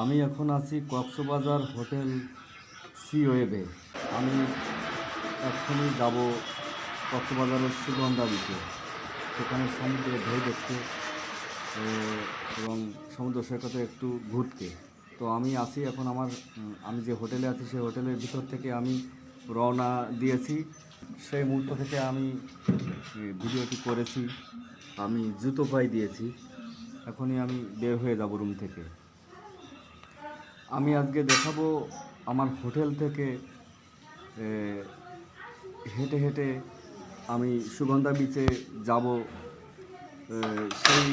আমি এখন আছি কক্সবাজার হোটেল সি ওয়েবে আমি এক্ষুনি যাব কক্সবাজারের সুগন্ধা বিচে সেখানে সমুদ্রের ঢেউ দেখতে এবং সমুদ্র সৈকতে একটু ঘুরতে। তো আমি আছি এখন আমার আমি যে হোটেলে আছি, সেই হোটেলের ভিতর থেকে আমি রওনা দিয়েছি। সেই মুহূর্ত থেকে আমি ভিডিওটি করেছি। আমি জুতো পাই দিয়েছি। এখনই আমি বের হয়ে যাব রুম থেকে। আমি আজকে দেখাবো আমার হোটেল থেকে হেঁটে হেঁটে আমি সুগন্ধা বিচে যাব। সেই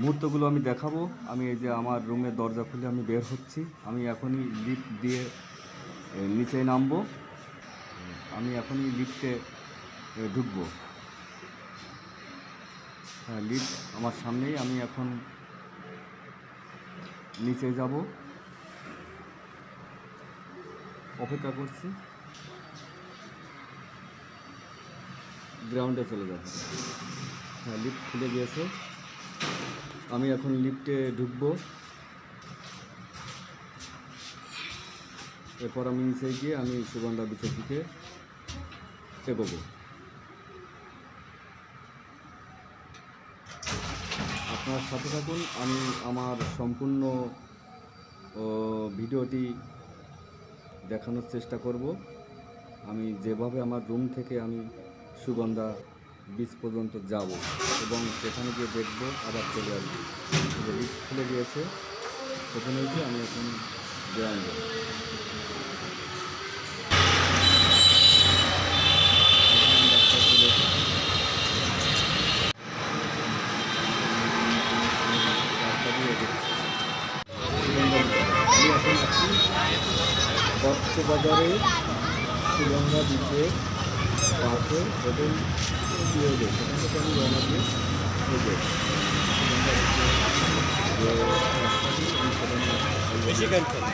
মুহূর্তগুলো আমি দেখাবো। আমি এই যে আমার রুমের দরজা খুলে আমি বের হচ্ছি। আমি এখনই লিফট দিয়ে নিচে নামবো। আমি এখনই লিফটে ঢুকবো। হ্যাঁ লিফট আমার সামনেই। আমি এখন নিচে যাব। অপেক্ষা করছি। গ্রাউন্ডে চলে যাব। হ্যাঁ লিফ্ট খুলে গিয়েছে। আমি এখন লিফটে ঢুকবো। এরপর আমি নিচে গিয়ে আমি সুগন্ধা বিচের দিকে এগোবো। আপনার সাথে থাকুন, আমি আমার সম্পূর্ণ ভিডিওটি দেখানোর চেষ্টা করব। আমি যেভাবে আমার রুম থেকে আমি সুগন্ধা বীজ পর্যন্ত যাব এবং সেখানে গিয়ে দেখব, আবার চলে আসব। যে খুলে গিয়েছে, সেখানে হচ্ছে আমি এখন গ্রাউন্ডে কক্সবাজারে সুগন্ধা বিচের পাশে হোটেল পিওলে সেখান আমি রওনা দিয়ে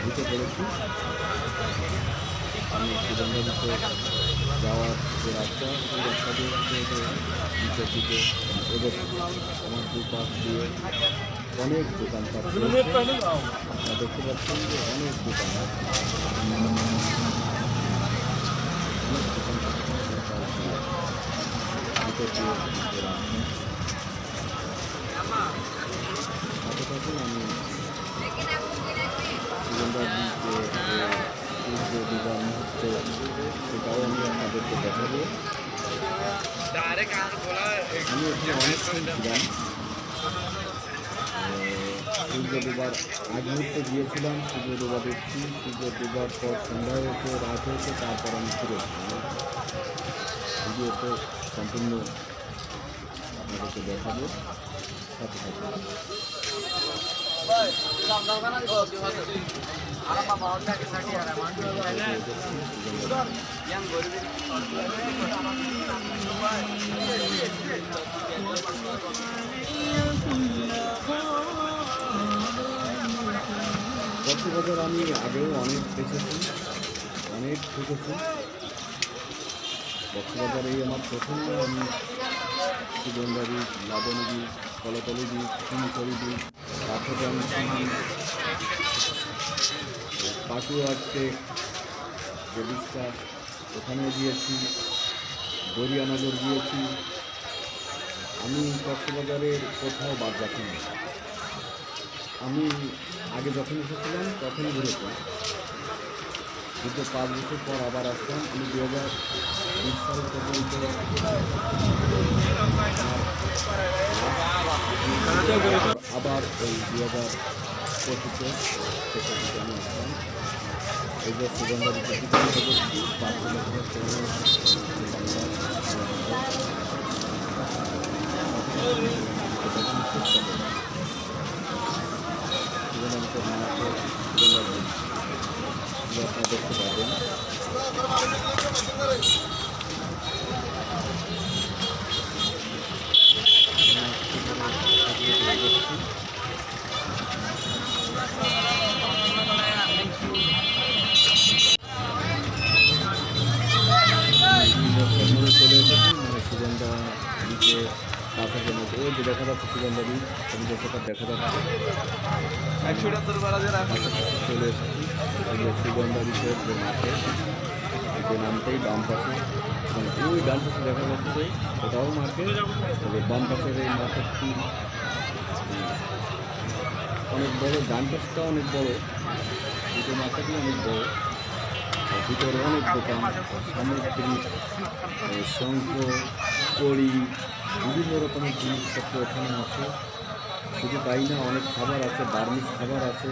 ঢুকে পড়েছি। আমি সুগন্ধা বিচে যাওয়ার যে রাস্তা সেই রাস্তা দিয়ে দিকে। আমার দুপাশ দিয়ে অনেক। আপনারা দেখতে পাচ্ছেন যে অনেক দোকান অনেক সূর্য ডুবার আগ মুহূর্তে গিয়েছিলাম সূর্য ডুবা দেখছি সূর্য ডুবার পর সন্ধ্যা হয়েছে রাত হয়েছে তারপর আমি ফিরেছি ভিডিওতে সম্পূর্ণ আপনাদেরকে দেখাবো সাথে থাকুন কক্সবাজার আমি আগেও অনেক দেখেছি, অনেক ঠুকেছি কক্সবাজার এই আমার প্রথম আমি সুগন্ধা বীজ লাবণী বীজ কলতলি বীজ ফুলছড়ি বীজ কাঠগ্রাম বীজ পাটুয়ারতে যে ওখানে গিয়েছি দরিয়ানগর গিয়েছি, আমি কক্সবাজারের কোথাও বাদ রাখিনি আমি আগে যখন এসেছিলাম, তখন ঘুরেছিলাম কিন্তু পাঁচ বছর পর আবার আসলাম। আমি দু হাজার বিশ সাল পর্যন্ত আবার ওই দু হাজার পঁচিশে আমি আসলাম। এই যে সুগন্ধা সময় আপনারা দেখতে পাবেন যে দেখা যাচ্ছে। সুগন্ধা চলে এসেছি। বিষয়ের যে মার্কেট যে নামটাই বাম পাশে। এবং ওই ডান পাশে দেখা যাচ্ছে ওটাও মার্কেট তবে বাম পাশের এই মার্কেটটি অনেক বড়। ডান পাশটা অনেক বড়। দুটো মার্কেটই অনেক বড়। ভিতরে অনেক দোকান সামগ্রিক শঙ্খ কড়ি বিভিন্ন রকমের জিনিসপত্র এখানে আছে। শুধু তাই না, অনেক খাবার আছে, বার্মিজ খাবার আছে,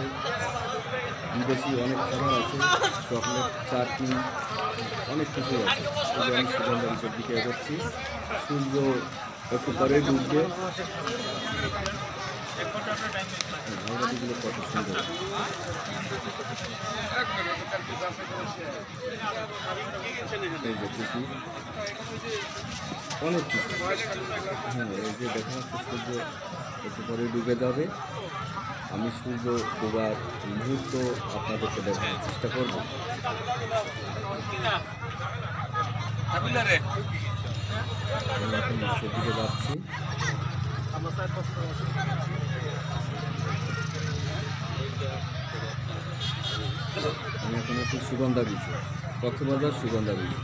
বিদেশি অনেক খাবার আছে, চকলেট, চাটনি, অনেক কিছু আছে। এই আমি সুগন্ধ নিচের দিকে এগোচ্ছি সূর্য একটু পরে ডুববে। অনেক হ্যাঁ এই যে দেখা সূর্য ডুবে যাবে আমি সূর্য ডোবার মুহূর্ত আপনাদেরকে দেখার চেষ্টা করব আমি এখন নিচের দিকে যাচ্ছি আমি এখন আছি সুগন্ধা বিচে কক্সবাজার সুগন্ধা বিচ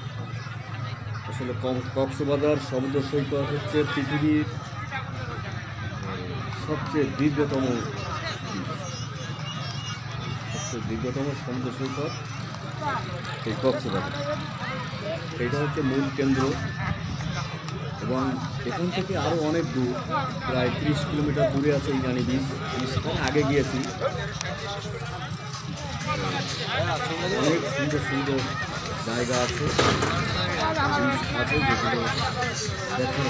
আসলে কক্সবাজার সমুদ্র সৈকত হচ্ছে পৃথিবীর সবচেয়ে দীর্ঘতম বিচ সবচেয়ে দীর্ঘতম সমুদ্র সৈকত এই কক্সবাজার। এটা হচ্ছে মূল কেন্দ্র এবং এখান থেকে আরও অনেক দূর, প্রায় তিরিশ কিলোমিটার দূরে আছে ইরানি বিচ আমি আগে গিয়েছি। অনেক সুন্দর সুন্দর জায়গা আছে beach আছে যেগুলো দেখে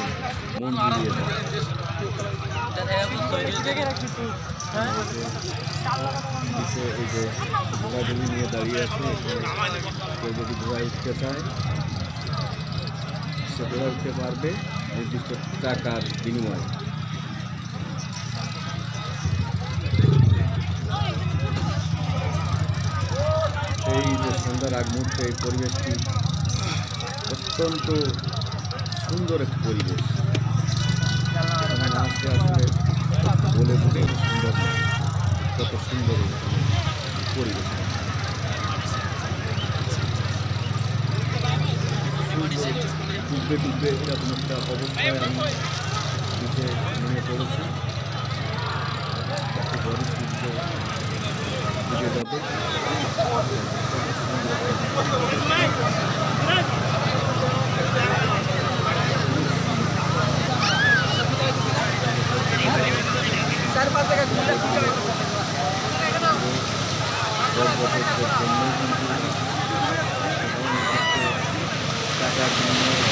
মন জুড়িয়ে যায় নিচে এই যে ঘোড়াগুলি নিয়ে দাঁড়িয়ে আছে এখানে কেউ যদি ঘোড়ায় উঠতে চায় সে ঘোড়া উঠতে পারবে নির্দিষ্ট টাকার বিনিময়ে এই যে সন্ধ্যার আগ মুহূর্তে এই পরিবেশটি অত্যন্ত সুন্দর একটি পরিবেশ। না আসলে আসলে বলে সুন্দর। কত সুন্দর পরিবেশ। ডুববে ডুববে এরকম একটা অবস্থায় আমি নিচে পড়েছি। একটু বড় সূর্য ডুবে যাবে। পর্যটকদের জন্য কিন্তু টাকার বিনিময়ে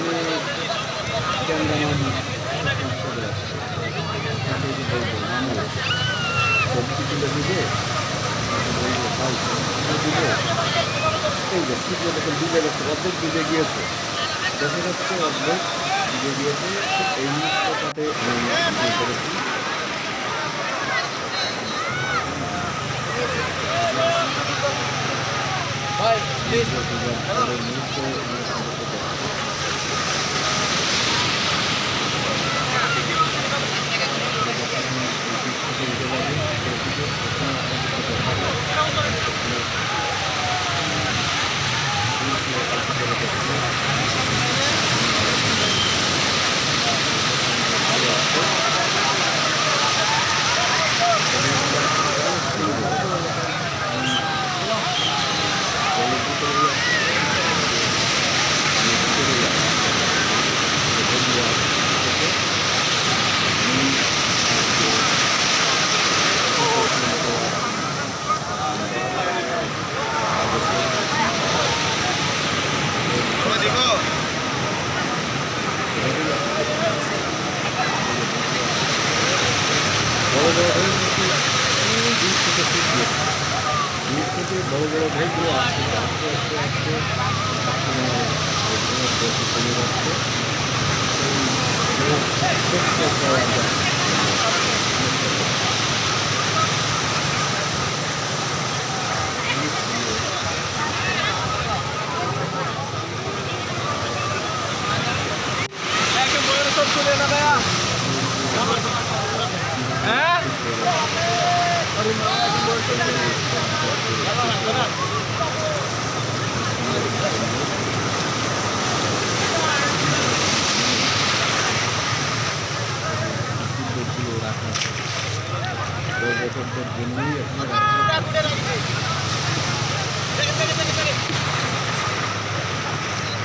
অনেক ক্যামেরাম্যান চলে যাচ্ছে তাকে যে বলব মামু সবজি তুলে দিবে তাকে বলব ভাই সবজি তুলে দিবে এই যে সূর্য দেখুন ডুবে যাচ্ছে অর্ধেক ডুবে গিয়েছে দেখা যাচ্ছে অর্ধেক ডুবে দিয়েছে এই মুহূর্তটাতে আমি করেছি করতে পরের বড় বড় ঢেউ কিন্তু দূর থেকে ফুটবে দূর থেকে বড় বড় ঢেউগুলো আস্তে আস্তে আস্তে গতি যাচ্ছে সেই ঢেউ শেষ পর্যায়ে আমরা অনেক সুন্দর বিস্কুটগুলো রাখা আছে পর্যটকদের জন্যই এখানে রাখা আছে।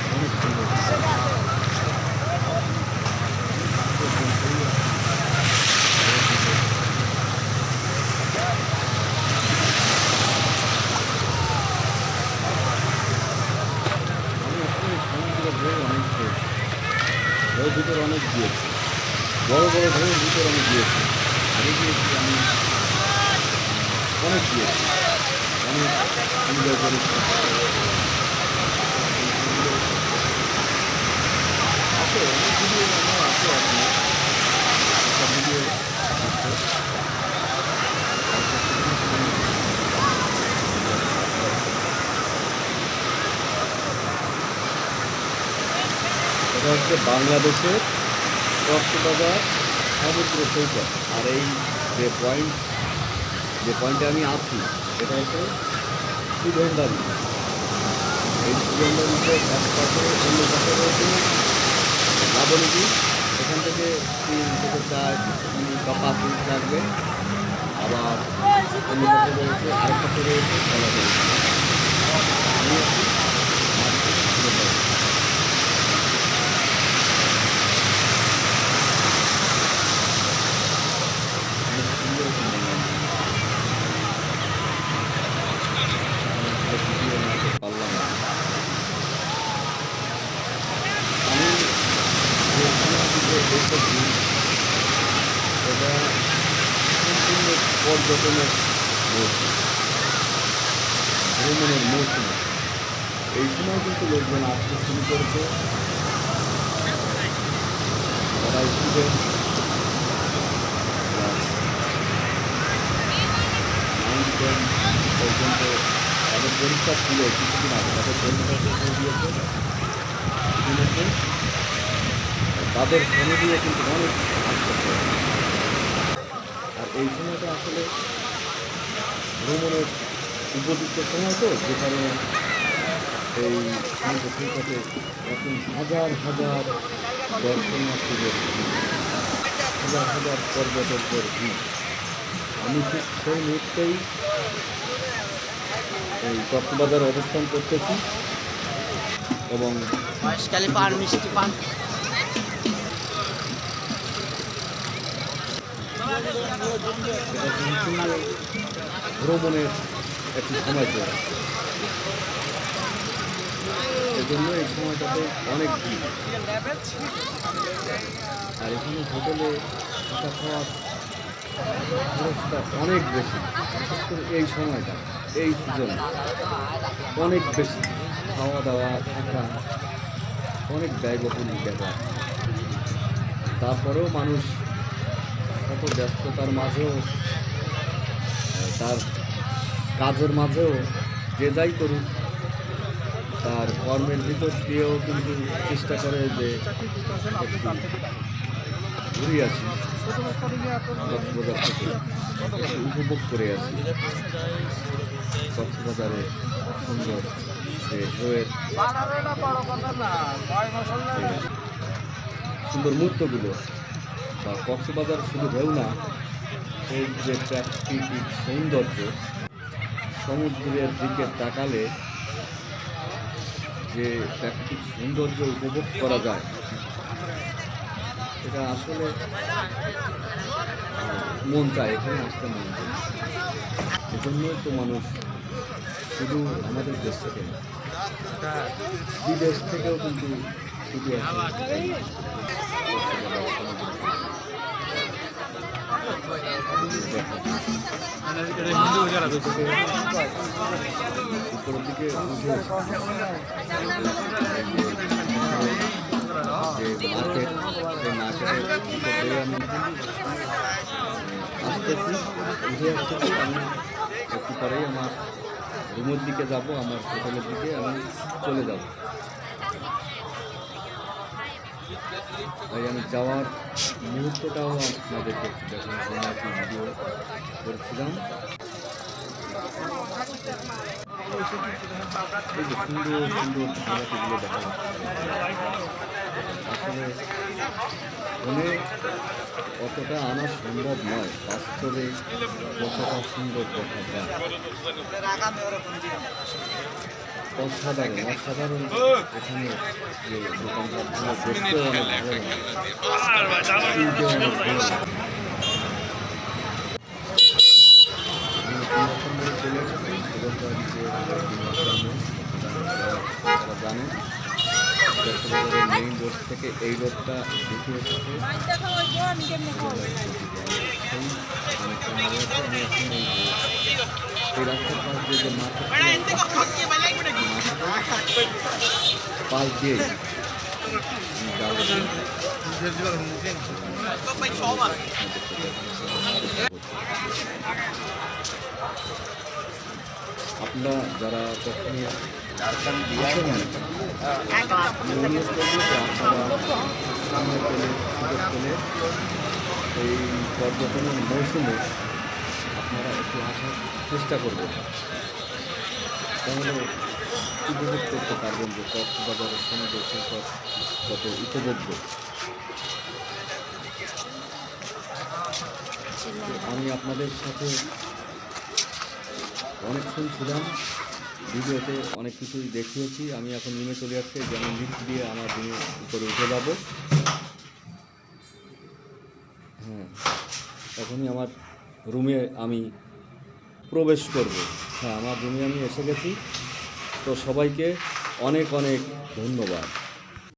অনেক সুন্দর আমি আসলে সমুদ্রের ঢেউ অনেক খেয়েছি ঢেউ ভিতরে অনেক গিয়েছি বড় বড় ঢেউয়ের ভিতরে আমি গিয়েছি আগে গিয়েছি আমি অনেক গিয়েছি অনেক এনজয় করেছি আছে অনেক ভিডিও আছে আছে। এটা হচ্ছে বাংলাদেশের কক্সবাজার সমুদ্র সৈকত। আর এই যে পয়েন্ট যে পয়েন্টে আমি আছি এটা হচ্ছে সুগন্ধা এই সুগন্ধা বিচের এক পাশে অন্য পাশে রয়েছে লাবণী এখান থেকে তিন থেকে চার বা পাঁচ মিনিট লাগবে। আবার অন্য পাশে রয়েছে, আরেক পাশে রয়েছে কলাতলি আমি আছি মাঝখানে সুগন্ধা বিচ। অনেক সুন্দর একটা জায়গা। আমি আসলে ভিডিও বানাতে পারলাম না। আমি যে সময়টিতে এসেছি এটা সম্পূর্ণ পর্যটনের মৌসুম ভ্রমণের মৌসুম। এই সময় কিন্তু লোকজন আসতে শুরু করেছে। যারা তাদের পরীক্ষা ছিল কিছুদিন আগে। তাদের পরীক্ষা শেষ হয়ে গিয়েছে তাদের ফ্যামিলিও কিন্তু অনেক আসতেছে। এই সময়টা আসলে ভ্রমণের উপযুক্ত সময় তো, যে কারণে এই সমুদ্র এখন হাজার হাজার দর্শনার্থীদের হাজার হাজার পর্যটকদের ভিড়। আমি ঠিক সেই মুহূর্তেই এই কক্সবাজার অবস্থান করতেছি এবং পান মিষ্টি পান। ভ্রমণের একটি সময় চলে আসছে। এজন্য এই সময়টাতে অনেক ভিড়। আর এখানে হোটেলে থাকা খাওয়ার খরচটা অনেক বেশি। বিশেষ করে এই সময়টা, এই সিজনে অনেক বেশি। খাওয়া দাওয়া থাকা, অনেক ব্যয়বহুল ব্যাপার। তারপরেও মানুষ শত ব্যস্ততার মাঝেও তার কাজের মাঝেও যে যাই করুক, তার কর্মের ভিতর দিয়েও কিন্তু চেষ্টা করে যে ঘুরে আসি, কক্সবাজার থেকে উপভোগ করে আসি। কক্সবাজারের সুন্দর যে সুন্দর মুহূর্তগুলো। বা কক্সবাজার শুধু ঢেউ না, এই যে প্রাকৃতিক সৌন্দর্য, সমুদ্রের দিকে তাকালে যে প্রাকৃতিক সৌন্দর্য উপভোগ করা যায়, এটা আসলে মন চায়, এখানে আসতে মন চায়। এজন্যই তো মানুষ শুধু আমাদের দেশ থেকে বিদেশ থেকেও কিন্তু ছুটে আসে কক্সবাজার সমুদ্র উপরের দিকে উঠে যে মার্কেট সেই মার্কেটের ভিতর দিয়ে আমি আমি একটু পরেই আমার রুমের দিকে যাব আমার হোটেলের দিকে আমি চলে যাব। তাই আমি যাওয়ার মুহূর্তটাও আপনাদেরকে একটু দেখানোর ভিডিও করেছিলাম। সুন্দর সুন্দর ঝামেলাটিগুলো দেখা যাচ্ছে। আসলে ফোনে অতটা আনা সম্ভব নয়। বাস্তবে যতটা সুন্দর দেখা যায় অসাধারণ অসাধারণ এখানে যে দোকানপাটগুলো দেখতেও অনেক ভালো চলে এসেছি সুগন্ধা জানেন। মেইন রোড থেকে এই রোডটা পাশ দিয়ে আপনারা যারা কখনো সুযোগ পেলে এই পর্যটনের মৌসুমে আপনারা একটু আসার চেষ্টা করবেন তাহলে উপভোগ করতে পারবেন যে কক্সবাজারের সমুদ্র সৈকত কত উপভোগ্য আমি আপনাদের সাথে অনেকক্ষণ ছিলাম। ভিডিওতে অনেক কিছুই দেখিয়েছি, আমি এখন নেমে চলে যাচ্ছি, যেমন লিফ্ট দিয়ে আমার রুমের উপরে উঠে যাব। হ্যাঁ এখনই আমার রুমে আমি প্রবেশ করব। হ্যাঁ আমার রুমে আমি এসে গেছি। তো সবাইকে অনেক অনেক ধন্যবাদ।